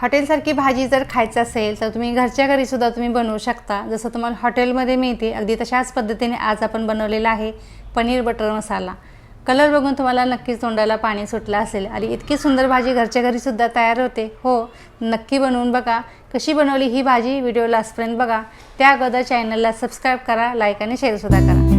हॉटेलसारखी भाजी जर खायचं असेल तर तुम्ही घरच्या घरीसुद्धा तुम्ही बनवू शकता. जसं तुम्हाला हॉटेलमध्ये मिळते अगदी तशाच पद्धतीने आज आपण बनवलेला आहे पनीर बटर मसाला. कलर बघून तुम्हाला नक्कीच तोंडाला पाणी सुटलं असेल. आणि इतकी सुंदर भाजी घरच्या घरीसुद्धा तयार होते. हो नक्की बनवून बघा. कशी बनवली ही भाजी व्हिडिओ लास्टपर्यंत बघा. त्या अगोदर चॅनलला सबस्क्राईब करा लाईक आणि शेअरसुद्धा करा.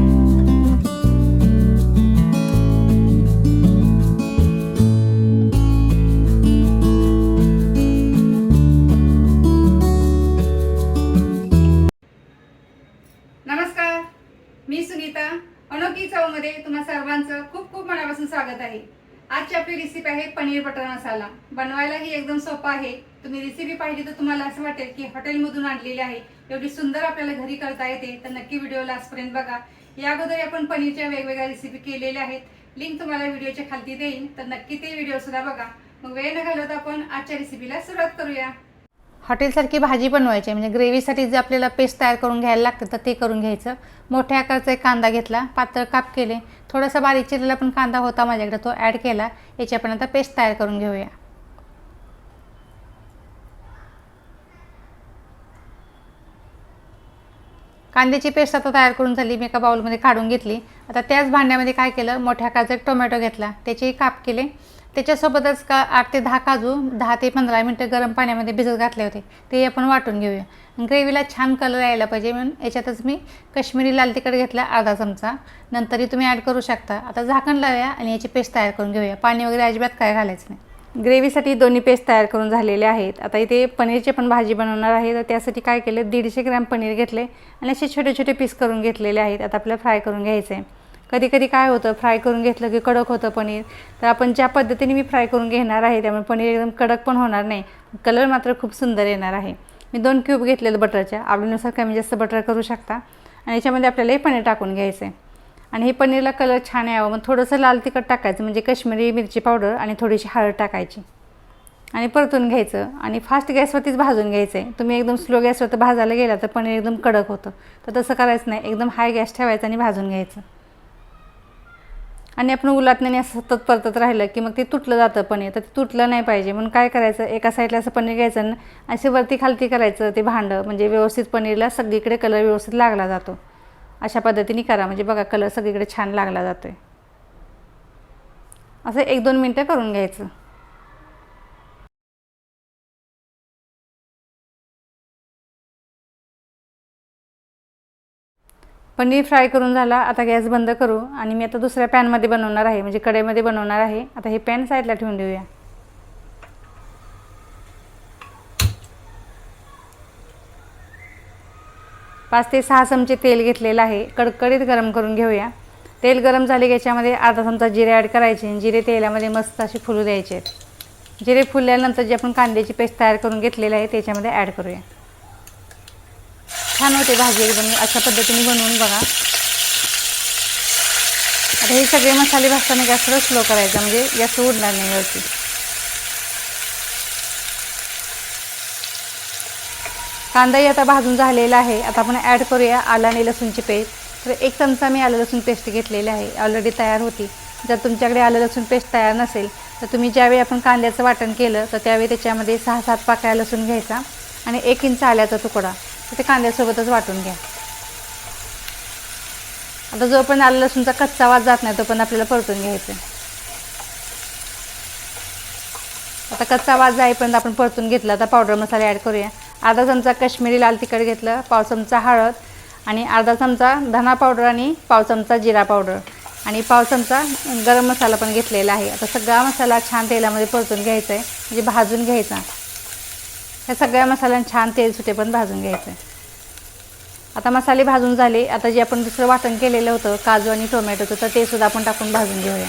मसाला. बनवायलाही एकदम सोपा आहे. तुम्ही रेसिपी पाहिली तर तुम्हाला असं वाटेल की हॉटेलमधून आणलेली आहे. एवढी सुंदर आपल्याला घरी करता येते. तर नक्की व्हिडिओ लास्टपर्यंत बघा. या अगोदर आपण पनीरच्या वेगवेगळ्या रेसिपी केलेल्या आहेत. लिंक तुम्हाला व्हिडिओच्या खालती देईन. तर नक्की ते व्हिडिओ सुद्धा बघा. मग वेळ न घालवता आपण आजच्या रेसिपीला सुरुवात करूया. हॉटेलसारखी भाजी बनवायची आहे, म्हणजे ग्रेव्हीसाठी जे आपल्याला पेस्ट तयार करून घ्यायला लागतं तर ते करून घ्यायचं. मोठ्या आकाराचा एक कांदा घेतला पातळ काप केले. थोडासा बारीक चिरलेला पण कांदा होता माझ्याकडे तो ॲड केला. याची आपण आता पेस्ट तयार करून घेऊया. कांद्याची पेस्ट आता तयार करून झाली मी एका बाउलमध्ये काढून घेतली. आता त्याच भांड्यामध्ये काय केलं मोठ्या आकारचा एक टोमॅटो घेतला. त्याचेही काप केले. त्याच्यासोबतच का आठ ते दहा काजू दहा ते पंधरा मिनटं गरम पाण्यामध्ये भिजत घातले होते. ते आपण वाटून घेऊया. ग्रेव्हीला छान कलर यायला पाहिजे म्हणून याच्यातच मी कश्मीरी लाल तिखट घेतला अर्धा चमचा. नंतरही तुम्ही ॲड करू शकता. आता झाकण लावूया आणि याची पेस्ट तयार करून घेऊया. पाणी वगैरे अजिबात काय घालायचं नाही. ग्रेव्हीसाठी दोन्ही पेस्ट तयार करून झालेले आहेत. आता इथे पनीरची पण भाजी बनवणार आहे. तर त्यासाठी काय केलं दीडशे ग्रॅम पनीर घेतले आणि असे छोटे छोटे पीस करून घेतलेले आहेत. आता आपल्याला फ्राय करून घ्यायचं आहे. कधी कधी काय होतं फ्राय करून घेतलं की कडक होतं पनीर. तर आपण ज्या पद्धतीने मी फ्राय करून घेणार आहे त्यामुळे पनीर एकदम कडक पण होणार नाही. कलर मात्र खूप सुंदर येणार आहे. मी दोन क्यूब घेतलेलं बटरच्या. आवडीनुसार कमी जास्त बटर करू शकता. आणि याच्यामध्ये आपल्याला हे पनीर टाकून घ्यायचं आहे. आणि हे पनीरला कलर छान यावं. मग थोडंसं लाल तिखट टाकायचं म्हणजे काश्मीरी मिरची पावडर आणि थोडीशी हळद टाकायची. आणि परतून घ्यायचं. आणि फास्ट गॅसवरतीच भाजून घ्यायचं आहे तुम्ही एकदम स्लो गॅसवर तर भाजायला गेला तर पनीर एकदम कडक होतं. तर तसं करायचं नाही. एकदम हाय गॅस ठेवायचं आणि भाजून घ्यायचं. आणि आपण उलाटण्याने असं सतत परतत राहिलं की मग ते तुटलं जातं पनीर. तर ते तुटलं नाही पाहिजे. म्हणून काय करायचं? एका साईडला असं पनीर घ्यायचं आणि असे वरती खालती करायचं ते भांडं. म्हणजे व्यवस्थित पनीरला सगळीकडे कलर व्यवस्थित लागला जातो. अशा पद्धतीने करा. म्हणजे बघा कलर सगळीकडे छान लागला जातो आहे असं एक दोन मिनटं करून घ्यायचं. पनीर फ्राय करून झाला. आता गॅस बंद करू. आणि मी आता दुसऱ्या पॅनमध्ये बनवणार आहे. म्हणजे कढईमध्ये बनवणार आहे. आता हे पॅन साईडला ठेवून देऊया. पाच ते सहा चमचे तेल घेतलेलं आहे. कडकडीत गरम करून घेऊया. तेल गरम झाले की याच्यामध्ये अर्धा चमचा जिरे ॲड करायचे जिरे तेलामध्ये मस्त असे फुलू द्यायचे आहेत. जिरे फुलल्यानंतर जी आपण कांद्याची पेस्ट तयार करून घेतलेली आहे त्याच्यामध्ये ॲड करूया. छान होते भाजी एकदम. अशा पद्धतीने बनवून बघा. आता हे सगळे मसाले भाजताना गॅस स्लो करायचा म्हणजे गॅस उडणार नाही वरती कांदाही आता भाजून झालेला आहे. आता आपण ॲड करूया आला आणि लसूणची पेस्ट तर एक चमचा मी आलं लसूण पेस्ट घेतलेली आहे. ऑलरेडी तयार होती. जर तुमच्याकडे आलं लसूण पेस्ट तयार नसेल तर तुम्ही ज्यावेळी आपण कांद्याचं वाटण केलं तर त्यावेळी त्याच्यामध्ये सहा सात पाकळ्या लसूण घ्यायचा आणि एक इंच आल्याचा तुकडा. तर ते कांद्यासोबतच वाटून घ्या. आता जोपर्यंत आलं लसूणचा कच्चा वास जात नाही तोपर्यंत आपल्याला परतून घ्यायचं आता कच्चा वास जाईपर्यंत आपण परतून घेतला आता पावडर मसाले ॲड करूया. अर्धा चमचा काश्मीरी लाल तिखट घेतलं पाव चमचा हळद आणि अर्धा चमचा धना पावडर आणि पाव चमचा जिरा पावडर. आणि पाव चमचा गरम मसाला पण घेतलेला आहे. आता सगळा मसाला छान तेलामध्ये परतून घ्यायचा आहे म्हणजे भाजून घ्यायचा. ह्या सगळ्या मसाल्यांना छान तेल सुटे पण भाजून घ्यायचं आहे आता मसाले भाजून झाले. आता जे आपण दुसरं वाटण केलेलं होतं काजू आणि टोमॅटोचं तर ते सुद्धा आपण टाकून भाजून घेऊया.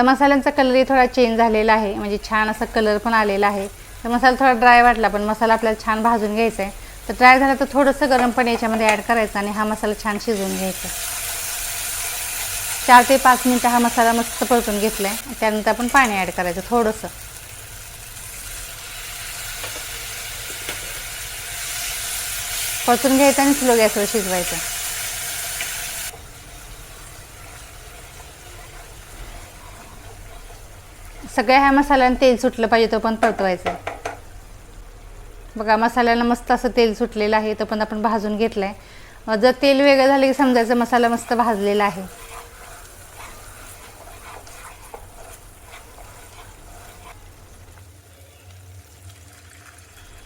आता मसाल्यांचा कलरही थोडा चेंज झालेला आहे. म्हणजे छान असा कलर पण आलेला आहे. तर मसाला थोडा ड्राय वाटला पण मसाला आपल्याला छान भाजून घ्यायचा आहे तर ड्राय झाला तर थोडंसं गरम पण याच्यामध्ये ॲड करायचं आणि हा मसाला छान शिजवून घ्यायचा. चार ते पाच मिनटं हा मसाला मस्त परतून घेतला आहे त्यानंतर आपण पाणी ॲड करायचं थोडंसं. परतून घ्यायचं आणि स्लो गॅसवर शिजवायचं. सगळ्या ह्या मसाल्यानं तेल सुटलं पाहिजे तो पण परतवायचं. बघा मसाल्याला मस्त असं तेल सुटलेलं आहे तो पण आपण भाजून घेतलं आहे जर तेल वेगळं झालं की समजायचं मसाला मस्त भाजलेला आहे.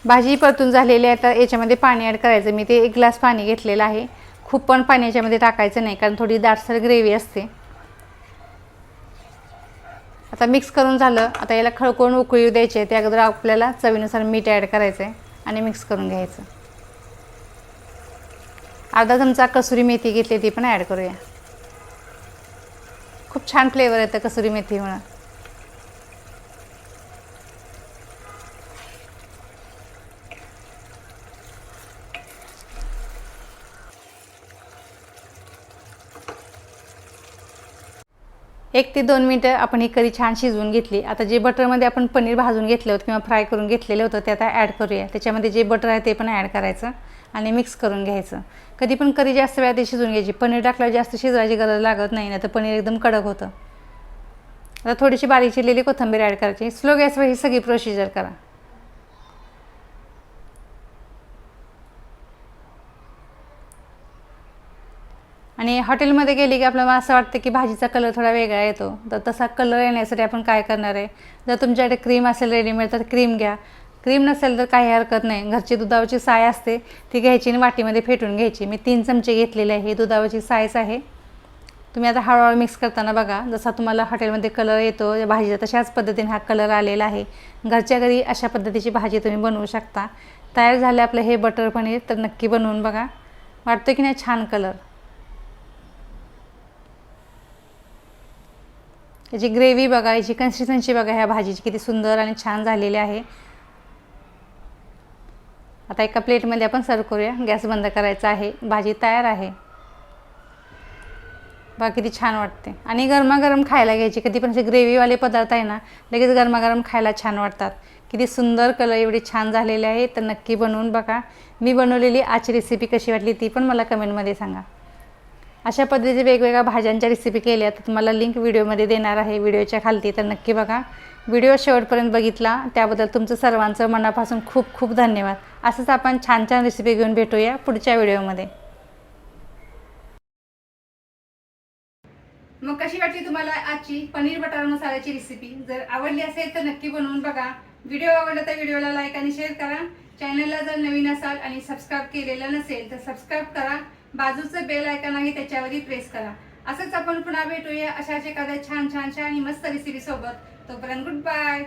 भाजी परतून झालेली आहे तर याच्यामध्ये पाणी ॲड करायचं. मी ते एक ग्लास पाणी घेतलेलं आहे. खूप पण पाणी याच्यामध्ये टाकायचं नाही कारण थोडी दाटसर ग्रेव्ही असते. आता मिक्स करून झालं. आता याला खळकळून उकळी द्यायचे त्या अगोदर आपल्याला चवीनुसार मीठ ॲड करायचं आहे आणि मिक्स करून घ्यायचं. अर्धा चमचा कसुरी मेथी घेतली ती पण ॲड करूया. खूप छान फ्लेवर येतं कसुरी मेथी एक ते दोन मिनटं आपण ही करी छान शिजवून घेतली. आता जे बटरमध्ये आपण पनीर भाजून घेतलं होतं किंवा फ्राय करून घेतलेलं होतं ते आता ॲड करूया. त्याच्यामध्ये जे बटर आहे ते पण ॲड करायचं आणि मिक्स करून घ्यायचं. कधी पण करी जास्त वेळा ते शिजून घ्यायची. पनीर टाकल्यावर जास्त शिजवायची गरज लागत नाही ना तर पनीर एकदम कडक होतं. आता थोडीशी बारीक चिरलेली कोथिंबीर ॲड करायची. स्लो गॅसवर ही सगळी प्रोसिजर करा. आणि हॉटेलमध्ये गेली की आपल्याला असं वाटतं की भाजीचा कलर थोडा वेगळा येतो. तर तसा कलर येण्यासाठी आपण काय करणार आहे? जर तुमच्याकडे क्रीम असेल रेडीमेड तर क्रीम घ्या. क्रीम नसेल तर काही हरकत नाही. घरची दुधावरची साय असते ती घ्यायची आणि वाटीमध्ये फेटून घ्यायची. मी तीन चमचे घेतलेले आहे. दुधावरची सायच आहे. तुम्ही आता हळूहळू मिक्स करताना बघा. जसा तुम्हाला हॉटेलमध्ये कलर येतो या भाजीचा तशाच पद्धतीने हा कलर आलेला आहे. घरच्या घरी अशा पद्धतीची भाजी तुम्ही बनवू शकता. तयार झाले आपलं हे बटर पनीर तर नक्की बनवून बघा. वाटतं की नाही? छान कलर त्याची ग्रेव्ही बघा याची कन्सिस्टन्सी बघा ह्या भाजीची किती सुंदर आणि छान झालेली आहे. आता एका प्लेटमध्ये आपण सर्व करूया. गॅस बंद करायचा आहे. भाजी तयार आहे. बघा किती छान वाटते. आणि गरमागरम खायला घ्यायची. कधी पण असे ग्रेव्हीवाले पदार्थ आहे ना लगेच गरमागरम खायला छान वाटतात. किती सुंदर कलर एवढी छान झालेली आहे. तर नक्की बनवून बघा. मी बनवलेली आजची रेसिपी कशी वाटली ती पण मला कमेंटमध्ये सांगा. अशा पद्धतीचे वेगवेगळ्या भाज्यांच्या रेसिपी केल्या तर तुम्हाला लिंक व्हिडिओमध्ये देणार आहे. व्हिडिओच्या खालती तर नक्की बघा. व्हिडिओ शेवटपर्यंत बघितला. त्याबद्दल तुमचं सर्वांचं मनापासून खूप खूप धन्यवाद. असंच आपण छान छान रेसिपी घेऊन भेटूया पुढच्या व्हिडिओमध्ये मग कशी वाटली तुम्हाला आजची पनीर बटर मसाल्याची रेसिपी जर आवडली असेल तर नक्की बनवून बघा. व्हिडिओ आवडला तर व्हिडिओला लाईक आणि शेअर करा. चॅनलला जर नवीन असाल आणि सबस्क्राईब केलेलं नसेल तर सबस्क्राईब करा. बाजूचं बेल आयकॉन आहे त्याच्यावरही प्रेस करा. असंच आपण पुन्हा भेटूया अशाच एखाद्या छान छानशा आणि मस्त रेसिपी सोबत. तोपर्यंत गुड बाय